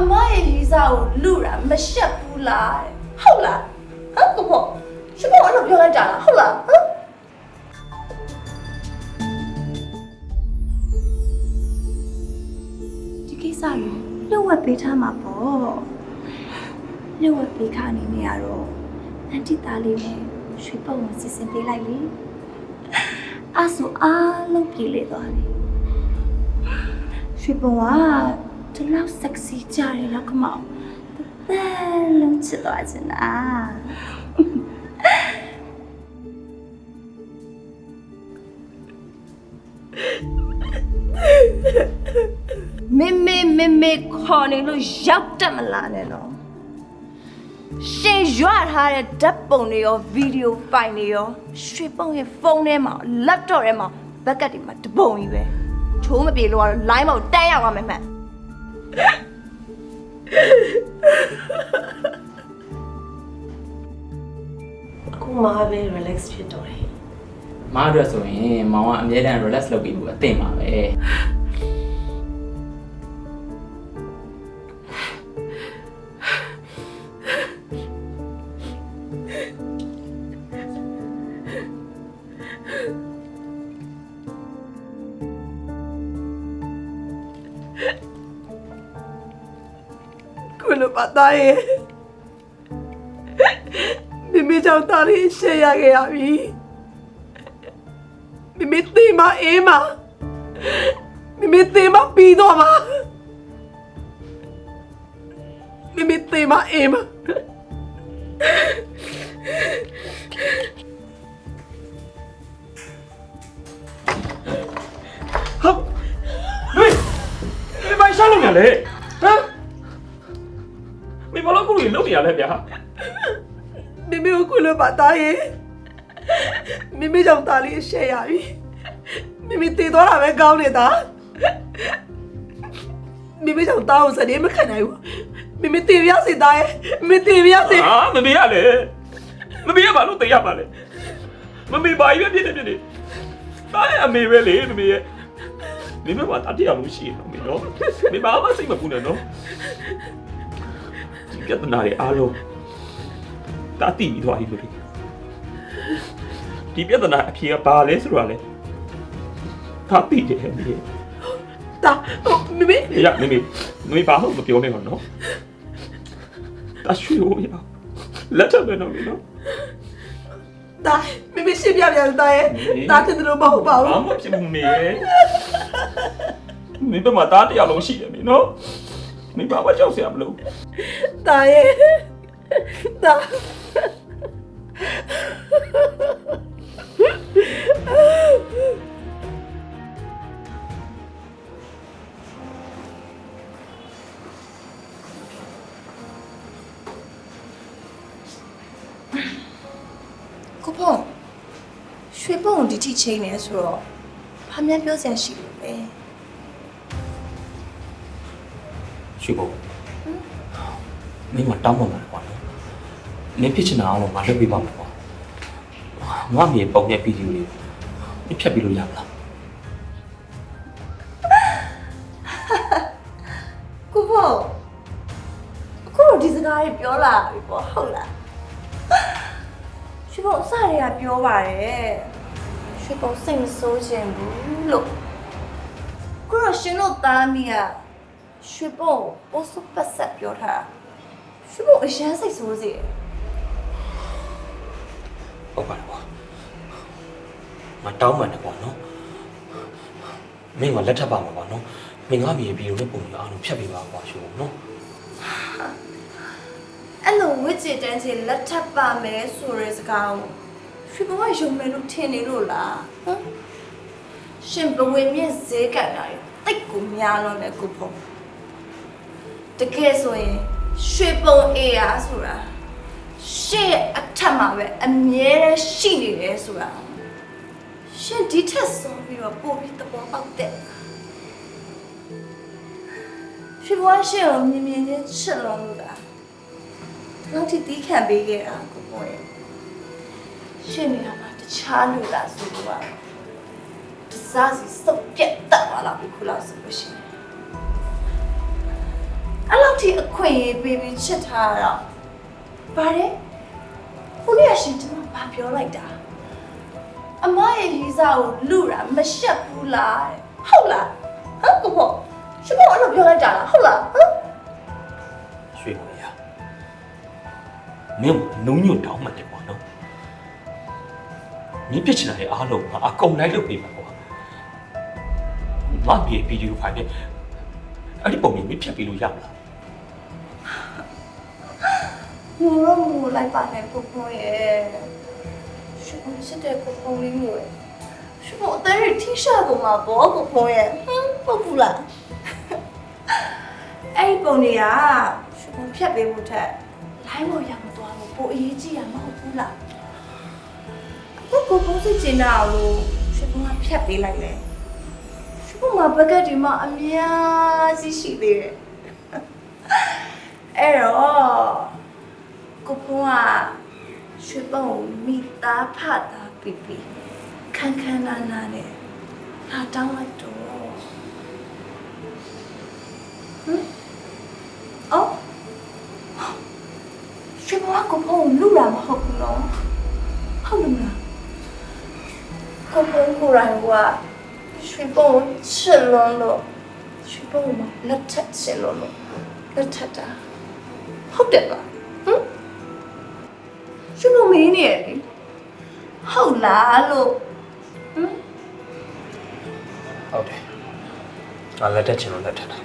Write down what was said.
အမရဲ့ရီစာကိုလူတာမရှက်ဘူးလားတဲ့ဟုတ်လားဟမ်ကိုဖို့ရှင်ဘောအဲ့လိုပြောလိုက်တာလားဟုတ်လားဟမ်ဒီကိစ္စကိုလှုပ်ဝက်ပေးထားမှာပေါ့လှုပ်ဝက်ပေးခါနေနေရတော့အန်တီသားလေးနဲ့ရွှေပုံကိုစီစဉ်ပေးလိုက်လေအဆူအားလုံးပြေလေသွားပြီရွှေပုံက ဒီလောက်ဆက်စီကြတယ်တော့ခမောင်တသက်လုံးချစ်သွားချင်တာမေမေမေမေခေါ်နေလို့ရောက်တက်မလာနဲ့တော့ရှင်ရွာထားတဲ့ဓာတ်ပုံတွေရောဗီဒီယိုဖိုင်တွေရောရွှေပုံရဲ့ဖုန်းထဲမှာ laptop ထဲမှာဘက်ကတ်တွေမှာတပုံကြီးပဲချိုးမပြေလို့ကတော့ line မောက်တန်းရောက်ရမယ်မှန် အခုမှပဲ relax ဖြစ်တော့တယ်မားအတွက်ဆိုရင်မောင်ကအမြဲတမ်း relax လုပ်ပြီးဖို့အသင့်ပါပဲ ပါသားရဲ့မိမိကြောင့်တားလေးရှေ့ရခဲ့ရပြီမိမိသိမအေးမမိမိသိမပြီးတော့မှာမိမိသိမအေးမဟုတ်ဟေးဒီမိုင်းရှာလို့ရလေ နေရလဲဗျာမိမိကိုခုလိုပါသားရဲ့မိမိကြောင့်တားလေးရှေ့ရပြီမိမိတည်သွားတာပဲကောင်းနေတာမိမိကြောင့်တားကိုစတဲ့မခံနိုင်ဘူးမိမိတည်ပြစေသားရဲ့မိမိတည်ပြစေဟာမမေရလေမမေရဘာလို့တေးရပါလဲမမေဘာကြီးပဲဖြစ်နေဖြစ်နေတားရဲ့အမေပဲလေမမေရဲ့မင်းမဘာတတိယလို့ရှိရင်တော့မင်းနော်မင်းဘာမှစိတ်မပူနဲ့နော်ဒီ ပြဿနာတွေအားလုံးတာတိပြီးသွားပြီလို့ဒီပြဿနာအဖြေကဘာလဲဆိုတော့လေတာတိတယ်မင်းတာဟိုမိမိရမမေမမေဘာမှမပြောနဲ့တော့နော်တရွှေဦးရလက်ထပ်မယ်နော်မင်းနော်တာမိမိရှင်းပြပြန်တာရဲ့တာတဲ့လို့မဟုတ်ပါဘာဘူးမှဖြစ်မှုမေမင်းဘက်မှာတားတရားလုံးရှိတယ်မင်းနော် မင်းဘာမှကြောက်စရာမလိုတာရဲ့တာကိုဖုန်းရွှေပုံကိုဒီထိချိန်နေဆိုတော့ဘာမှပြောစရာရှိလို့လဲ ရွှေဘုံမင်းမတောင်းပန်ပါနဲ့ကွာနော်မင်းဖြစ်ချင်တာအောင်လို့ငါလုပ်ပေးပါမယ်ကွာငါမြေပုံရဲ့ဗီဒီယိုလေးမင်းဖြတ်ပြီးလို့ရမလားကိုဖုန်းအခုတော့ဒီစကားတွေပြောလာပြီပေါ့ဟုတ်လားရွှေပုံအစတွေကပြောပါတယ်ရွှေပုံစိတ်မဆိုးခြင်းဘူးလို့ကိုတော့ရှင်တို့သားမိက ရွှေပုံပို့စပတ်ဆက်ပြောထားတာရွှေပုံအရန်စိတ်ဆိုးစေတယ်ဟုတ်ပါတယ်ကွာမတောင်းပန်နဲ့ကွာနော်မင်းကလက်ထပ်ပါမှာကွာနော်မင်းငါမြေဗီဒီယိုနဲ့ပုံပြအောင်လို့ဖြတ်ပေးပါကွာရွှေဘုံနော်အဲ့လိုဝစ်ချစ်တန်းချင်လက်ထပ်ပါမယ်ဆိုတဲ့စကားကိုရွှေဘဝယုံမယ်လို့ထင်နေလို့လားဟမ်ရှင်ဘဝင်မြင့်ဈေးကံတာတိတ်ကိုများလို့လေကိုဖို့ တကယ်ဆိုရင်ရွှေပုံအေးရဆိုတာရှေ့အထက်မှာပဲအမြဲတမ်းရှိနေတယ်ဆိုတာရှင်ဒီထက်ဆုံးပြီးတော့ပို့ပြီးသဘောပေါက်တဲ့ရွှေဘဝရှင်ကိုမြင်မြင်ချင်းချစ်လို့လို့လားနောက်ထိတီးခံပေးခဲ့တာကိုပေါ့ရဲ့ရှင်းနေတာမှာတခြားလူလားဆိုတော့တစားစီစုပ်ပြတ်တက်သွားလာပြီခုလောက်ဆိုလို့ရှိရင်အဲ့ လောက်လောက်ထိအခွင့်အရေးပေးပြီးချစ်ထားတာဗါတယ်ခုနေ့ကရှင်ကျွန်မဘာပြောလိုက်တာအမရဲ့ရီစာကိုလူတာမရှက်ဘူးလားတဲ့ဟုတ်လားဟမ်ကိုဖို့ရှင်မအဲ့လိုပြောလိုက်တာလားဟုတ်လားဟမ်ရွှေပေါ်ရမင်းနုံညွတ်တောင်းမှတယ်ပေါ့နော်မင်းဖြစ်ချင်တဲ့အားလုံးကအကုန်လိုက်လုပ်ပေးမှာပေါ့ငါပြေဗီဒီယိုဖိုင်နဲ့အဲ့ဒီပုံမျိုးမင်းဖြတ်ပေးလို့ရမလား ငိုတော့ငိုလိုက်ပါနဲ့ကိုကိုရဲ့ရှင်မချစ်တဲ့ကိုကိုလေးမျိုးရဲ့ရှင်မအသေးရထိရှာကုန်မှာပေါ့ကိုကိုရဲ့ဟမ်ပုတ်ဘူးလားအဲ့ဒီပုံတွေကရှင်မဖြတ်ပေးမှုထက်လိုင်းပေါ်ရမသွားဘူးပိုအရေးကြီးရမဟုတ်ဘူးလားအခုကိုကိုစိတ်ကျင်တာလို့ရှင်မကဖြတ်ပေးလိုက်လေရှင်မဘက်ကဒီမှာအများကြီးရှိသေးတယ်အဲ့တော့ ကိုဖုံးကရွှေပုံမိသားဖသားပြပြခန်းခန်းနာနာနဲ့လာတောင်းလိုက်တော့ဟမ်အော်ရွှေပုံကကိုဖုံးကိုလူလာမဟုတ်ဘူးနော်ဟုတ်လို့မလားကိုဖုံးကိုယ်တိုင်ကရွှေပုံကိုချစ်လွန်းလို့ရွှေပုံကလက်ထက်ချင်လို့လို့လက်ထက်တာဟုတ်တယ်ပါဟမ် ရှင်မမင်းနေရလေဟုတ်လားလို့ဟမ်ဟုတ်တယ်ငါလက်တက်ချင်လို့လက်ထက်တာ